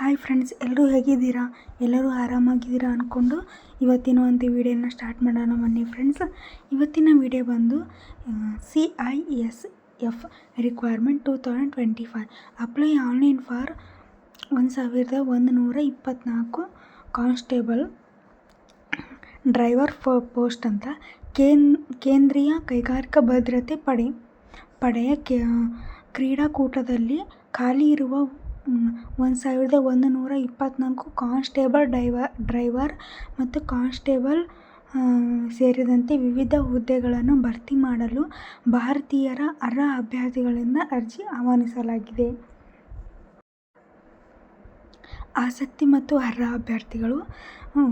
Hi friends ಎಲ್ಲರೂ ಹೇಗಿದ್ದೀರಾ? ಎಲ್ಲರೂ ಆರಾಮಾಗಿದ್ದೀರಾ ಅಂದ್ಕೊಂಡು ಇವತ್ತಿನ ಒಂದು ವಿಡಿಯೋನ ಸ್ಟಾರ್ಟ್ ಮಾಡೋಣ ಬನ್ನಿ ಫ್ರೆಂಡ್ಸ್ ಇವತ್ತಿನ ವಿಡಿಯೋ ಬಂದು C I S F requirement two thousand twenty five apply online for ಒಂದು ಸಾವಿರದ ಒಂದು ನೂರ ಇಪ್ಪತ್ತ್ನಾಲ್ಕು ಕಾನ್ಸ್ಟೇಬಲ್ ಡ್ರೈವರ್ ಪೋಸ್ಟ್ ಅಂತ. ಕೇನ್ ಕೇಂದ್ರೀಯ ಕೈಗಾರಿಕಾ ಭದ್ರತೆ ಪಡೆ ಪಡೆಯ ಕ್ರೀಡಾಕೂಟದಲ್ಲಿ ಖಾಲಿ ಇರುವ ಒಂದು ಸಾವಿರದ ಒಂದು ನೂರ ಇಪ್ಪತ್ತ್ನಾಲ್ಕು ಕಾನ್ಸ್ಟೇಬಲ್ ಡೈವರ್ ಡ್ರೈವರ್ ಮತ್ತು ಕಾನ್ಸ್ಟೇಬಲ್ ಸೇರಿದಂತೆ ವಿವಿಧ ಹುದ್ದೆಗಳನ್ನು ಭರ್ತಿ ಮಾಡಲು ಭಾರತೀಯರ ಅರ್ಹ ಅಭ್ಯರ್ಥಿಗಳಿಂದ ಅರ್ಜಿ ಆಹ್ವಾನಿಸಲಾಗಿದೆ. ಆಸಕ್ತಿ ಮತ್ತು ಅರ್ಹ ಅಭ್ಯರ್ಥಿಗಳು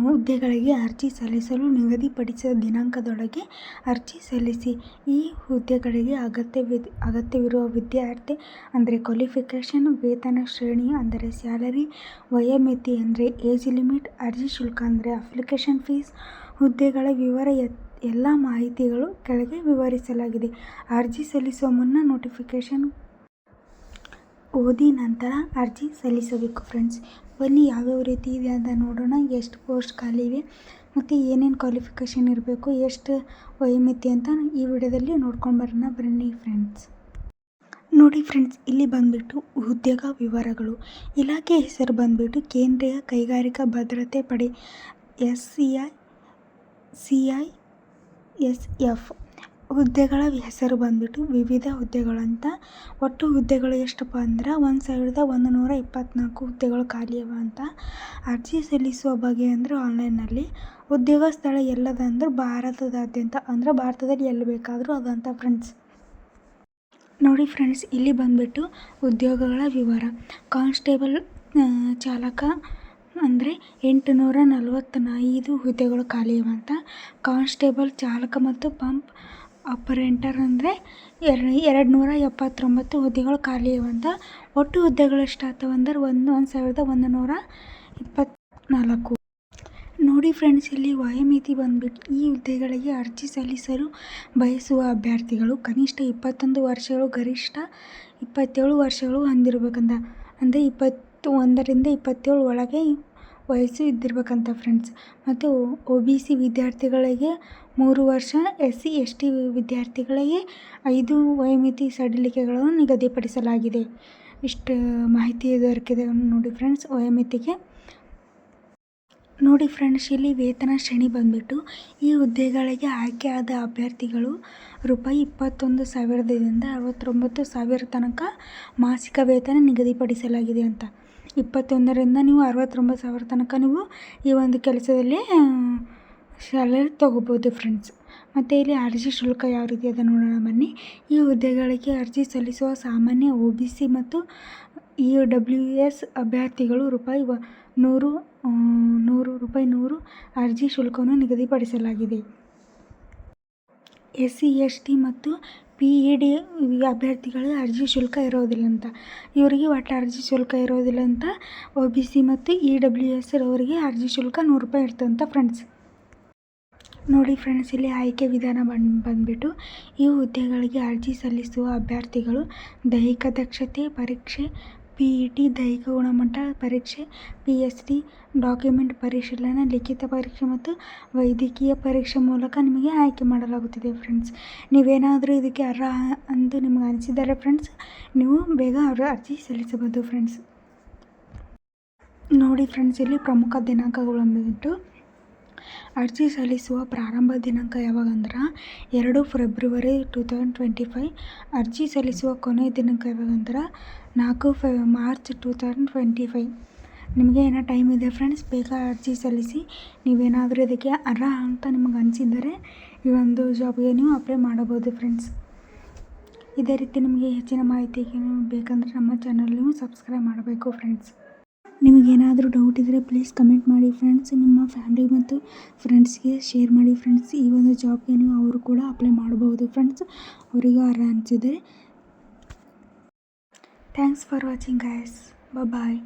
ಹುದ್ದೆಗಳಿಗೆ ಅರ್ಜಿ ಸಲ್ಲಿಸಲು ನಿಗದಿಪಡಿಸಿದ ದಿನಾಂಕದೊಳಗೆ ಅರ್ಜಿ ಸಲ್ಲಿಸಿ. ಈ ಹುದ್ದೆಗಳಿಗೆ ಅಗತ್ಯವಿದ್ ಅಗತ್ಯವಿರುವ ವಿದ್ಯಾರ್ಥಿ ಅಂದರೆ ಕ್ವಾಲಿಫಿಕೇಷನ್, ವೇತನ ಶ್ರೇಣಿ ಅಂದರೆ ಸ್ಯಾಲರಿ, ವಯೋಮಿತಿ ಅಂದರೆ ಏಜ್ ಲಿಮಿಟ್, ಅರ್ಜಿ ಶುಲ್ಕ ಅಂದರೆ ಅಪ್ಲಿಕೇಶನ್ ಫೀಸ್, ಹುದ್ದೆಗಳ ವಿವರ ಎಲ್ಲ ಮಾಹಿತಿಗಳು ಕೆಳಗೆ ವಿವರಿಸಲಾಗಿದೆ. ಅರ್ಜಿ ಸಲ್ಲಿಸುವ ಮುನ್ನ ನೋಟಿಫಿಕೇಷನ್ ಓದಿ ನಂತರ ಅರ್ಜಿ ಸಲ್ಲಿಸಬೇಕು ಫ್ರೆಂಡ್ಸ್. ಬನ್ನಿ ಯಾವ್ಯಾವ ರೀತಿ ಇದೆ ಅಂತ ನೋಡೋಣ. ಎಷ್ಟು ಪೋಸ್ಟ್ ಖಾಲಿ ಇವೆ ಮತ್ತು ಏನೇನು ಕ್ವಾಲಿಫಿಕೇಷನ್ ಇರಬೇಕು, ಎಷ್ಟು ವಯೋಮಿತಿ ಅಂತ ಈ ವಿಡಿಯೋದಲ್ಲಿ ನೋಡ್ಕೊಂಡು ಬರೋಣ ಬನ್ನಿ ಫ್ರೆಂಡ್ಸ್. ನೋಡಿ ಫ್ರೆಂಡ್ಸ್ ಇಲ್ಲಿ ಬಂದುಬಿಟ್ಟು ಉದ್ಯೋಗ ವಿವರಗಳು. ಇಲಾಖೆ ಹೆಸರು ಬಂದುಬಿಟ್ಟು ಕೇಂದ್ರೀಯ ಕೈಗಾರಿಕಾ ಭದ್ರತೆ ಪಡೆ S C I C I S F. ಹುದ್ದೆಗಳ ಹೆಸರು ಬಂದ್ಬಿಟ್ಟು ವಿವಿಧ ಹುದ್ದೆಗಳು ಅಂತ. ಒಟ್ಟು ಹುದ್ದೆಗಳು ಎಷ್ಟಪ್ಪ ಅಂದ್ರೆ ಒಂದು ಸಾವಿರದ ಒಂದು ನೂರ ಇಪ್ಪತ್ತ್ನಾಲ್ಕು ಹುದ್ದೆಗಳು ಖಾಲಿ ಅವ ಅಂತ. ಅರ್ಜಿ ಸಲ್ಲಿಸುವ ಬಗ್ಗೆ ಅಂದರೆ ಆನ್ಲೈನ್ನಲ್ಲಿ. ಉದ್ಯೋಗ ಸ್ಥಳ ಎಲ್ಲದ ಅಂದ್ರೆ ಭಾರತದಾದ್ಯಂತ ಅಂದ್ರೆ ಭಾರತದಲ್ಲಿ ಎಲ್ಲಿ ಬೇಕಾದರೂ ಅದಂತ ಫ್ರೆಂಡ್ಸ್. ನೋಡಿ ಫ್ರೆಂಡ್ಸ್, ಇಲ್ಲಿ ಬಂದ್ಬಿಟ್ಟು ಉದ್ಯೋಗಗಳ ವಿವರ. ಕಾನ್ಸ್ಟೇಬಲ್ ಚಾಲಕ ಅಂದರೆ ಎಂಟುನೂರ ನಲವತ್ತೈದು ಹುದ್ದೆಗಳು ಖಾಲಿ ಅಂತ ಕಾನ್ಸ್ಟೇಬಲ್, ಚಾಲಕ ಮತ್ತು ಪಂಪ್ ಆಪರೇಟರ್ ಅಂದರೆ ಎರಡು ನೂರ ಎಪ್ಪತ್ತೊಂಬತ್ತು ಹುದ್ದೆಗಳು ಖಾಲಿ ಅಂತ ಒಟ್ಟು ಹುದ್ದೆಗಳು ಎಷ್ಟು ಅಂದ್ರೆ ಒಂದು ಒಂದು ಸಾವಿರದ ಒಂದು ನೂರ ಇಪ್ಪತ್ತ್ನಾಲ್ಕು. ನೋಡಿ ಫ್ರೆಂಡ್ಸ್ ಇಲ್ಲಿ ವಯೋಮಿತಿ ಬಂದ್ಬಿಟ್ಟು ಈ ಹುದ್ದೆಗಳಿಗೆ ಅರ್ಜಿ ಸಲ್ಲಿಸಲು ಬಯಸುವ ಅಭ್ಯರ್ಥಿಗಳು ಕನಿಷ್ಠ ಇಪ್ಪತ್ತೊಂದು ವರ್ಷಗಳು, ಗರಿಷ್ಠ ಇಪ್ಪತ್ತೇಳು ವರ್ಷಗಳು ಹೊಂದಿರಬೇಕಂತ. ಅಂದರೆ ಇಪ್ಪತ್ತು ಒಂದರಿಂದ ಇಪ್ಪತ್ತೇಳು ಒಳಗೆ ವಯಸ್ಸು ಇದ್ದಿರಬೇಕಂತ ಫ್ರೆಂಡ್ಸ್. ಮತ್ತು ಒ ಬಿ ಸಿ ವಿದ್ಯಾರ್ಥಿಗಳಿಗೆ ಮೂರು ವರ್ಷ, ಎಸ್ ಸಿ ಎಸ್ ಟಿ ವಿದ್ಯಾರ್ಥಿಗಳಿಗೆ ಐದು ವಯೋಮಿತಿ ಸಡಿಲಿಕೆಗಳನ್ನು ನಿಗದಿಪಡಿಸಲಾಗಿದೆ. ಇಷ್ಟು ಮಾಹಿತಿ ದೊರಕಿದೆ ನೋಡಿ ಫ್ರೆಂಡ್ಸ್ ವಯೋಮಿತಿಗೆ. ನೋಡಿ ಫ್ರೆಂಡ್ಸ್ ಇಲ್ಲಿ ವೇತನ ಶ್ರೇಣಿ ಬಂದ್ಬಿಟ್ಟು ಈ ಹುದ್ದೆಗಳಿಗೆ ಆಯ್ಕೆಯಾದ ಅಭ್ಯರ್ಥಿಗಳು ರೂಪಾಯಿ ಇಪ್ಪತ್ತೊಂದು ಸಾವಿರದಿಂದ ಅರವತ್ತೊಂಬತ್ತು ಸಾವಿರ ತನಕ ಮಾಸಿಕ ವೇತನ ನಿಗದಿಪಡಿಸಲಾಗಿದೆ ಅಂತ. ಇಪ್ಪತ್ತೊಂದರಿಂದ ನೀವು ಅರವತ್ತೊಂಬತ್ತು ಸಾವಿರ ತನಕ ನೀವು ಈ ಒಂದು ಕೆಲಸದಲ್ಲಿ ಸ್ಯಾಲರಿ ತೊಗೋಬೋದು ಫ್ರೆಂಡ್ಸ್. ಮತ್ತು ಇಲ್ಲಿ ಅರ್ಜಿ ಶುಲ್ಕ ಯಾವ ರೀತಿ ಅದ ನೋಡೋಣ ಬನ್ನಿ. ಈ ಹುದ್ದೆಗಳಿಗೆ ಅರ್ಜಿ ಸಲ್ಲಿಸುವ ಸಾಮಾನ್ಯ ಒ.ಬಿ.ಸಿ ಮತ್ತು ಇ ಡಬ್ಲ್ಯೂ ಎಸ್ ಅಭ್ಯರ್ಥಿಗಳು ರೂಪಾಯಿ ನೂರು ನೂರು ರೂಪಾಯಿ ನೂರು ಅರ್ಜಿ ಶುಲ್ಕವನ್ನು ನಿಗದಿಪಡಿಸಲಾಗಿದೆ. ಎಸ್ ಸಿ ಎಸ್ ಟಿ ಮತ್ತು ಪಿ ಇ ಡಿ ಅಭ್ಯರ್ಥಿಗಳಿಗೆ ಅರ್ಜಿ ಶುಲ್ಕ ಇರೋದಿಲ್ಲ ಅಂತ. ಇವರಿಗೆ ಒಟ್ಟು ಅರ್ಜಿ ಶುಲ್ಕ ಇರೋದಿಲ್ಲ ಅಂತ. ಒ ಬಿ ಸಿ ಮತ್ತು ಇ ಡಬ್ಲ್ಯೂ ಎಸ್ ರವರಿಗೆ ಅರ್ಜಿ ಶುಲ್ಕ ನೂರು ರೂಪಾಯಿ ಇರ್ತಂತ ಫ್ರೆಂಡ್ಸ್. ನೋಡಿ ಫ್ರೆಂಡ್ಸ್ ಇಲ್ಲಿ ಆಯ್ಕೆ ವಿಧಾನ ಬಂದ್ಬಿಟ್ಟು ಈ ಹುದ್ದೆಗಳಿಗೆ ಅರ್ಜಿ ಸಲ್ಲಿಸುವ ಅಭ್ಯರ್ಥಿಗಳು ದೈಹಿಕ ದಕ್ಷತೆ ಪರೀಕ್ಷೆ, ಪಿ ಇ ಟಿ ದೈಹಿಕ ಗುಣಮಟ್ಟ ಪರೀಕ್ಷೆ, ಪಿ ಎಸ್ ಡಿ ಡಾಕ್ಯುಮೆಂಟ್ ಪರಿಶೀಲನೆ, ಲಿಖಿತ ಪರೀಕ್ಷೆ ಮತ್ತು ವೈದ್ಯಕೀಯ ಪರೀಕ್ಷೆ ಮೂಲಕ ನಿಮಗೆ ಆಯ್ಕೆ ಮಾಡಲಾಗುತ್ತಿದೆ ಫ್ರೆಂಡ್ಸ್. ನೀವೇನಾದರೂ ಇದಕ್ಕೆ ಅರ್ಹ ಎಂದು ನಿಮಗೆ ಅನಿಸಿದರೆ ಫ್ರೆಂಡ್ಸ್ ನೀವು ಬೇಗ ಅರ್ಜಿ ಸಲ್ಲಿಸಬಹುದು ಫ್ರೆಂಡ್ಸ್. ನೋಡಿ ಫ್ರೆಂಡ್ಸ್ ಇಲ್ಲಿ ಪ್ರಮುಖ ದಿನಾಂಕಗಳು ಬಂದ್ಬಿಟ್ಟು ಅರ್ಜಿ ಸಲ್ಲಿಸುವ ಪ್ರಾರಂಭ ದಿನಾಂಕ ಯಾವಾಗಂದ್ರೆ ಎರಡು February two thousand twenty five. ಅರ್ಜಿ ಸಲ್ಲಿಸುವ ಕೊನೆಯ ದಿನಾಂಕ ಯಾವಾಗಂದ್ರೆ ನಾಲ್ಕು ಫೆ March two thousand twenty five. ನಿಮಗೆ ಏನೋ ಟೈಮ್ ಇದೆ ಫ್ರೆಂಡ್ಸ್ ಬೇಗ ಅರ್ಜಿ ಸಲ್ಲಿಸಿ. ನೀವೇನಾದರೂ ಇದಕ್ಕೆ ಅರ್ಹ ಅಂತ ನಿಮಗೆ ಅನಿಸಿದರೆ ಈ ಒಂದು ಜಾಬ್ಗೆ ನೀವು ಅಪ್ಲೈ ಮಾಡಬಹುದು ಫ್ರೆಂಡ್ಸ್. ಇದೇ ರೀತಿ ನಿಮಗೆ ಹೆಚ್ಚಿನ ಮಾಹಿತಿ ಬೇಕಂದರೆ ನಮ್ಮ ಚಾನಲ್ ನೀವು ಸಬ್ಸ್ಕ್ರೈಬ್ ಮಾಡಬೇಕು ಫ್ರೆಂಡ್ಸ್. ನಿಮಗೇನಾದರೂ ಡೌಟ್ ಇದ್ದರೆ ಪ್ಲೀಸ್ ಕಮೆಂಟ್ ಮಾಡಿ ಫ್ರೆಂಡ್ಸ್. ನಿಮ್ಮ ಫ್ಯಾಮಿಲಿ ಮತ್ತು ಫ್ರೆಂಡ್ಸ್ಗೆ ಶೇರ್ ಮಾಡಿ ಫ್ರೆಂಡ್ಸ್. ಈ ಒಂದು ಜಾಬ್ಗೆ ನೀವು ಅವರು ಕೂಡ ಅಪ್ಲೈ ಮಾಡಬಹುದು ಫ್ರೆಂಡ್ಸ್ ಅವರಿಗೂ ಅರ್ಹ ಅನಿಸಿದರೆ. Thanks for watching guys bye.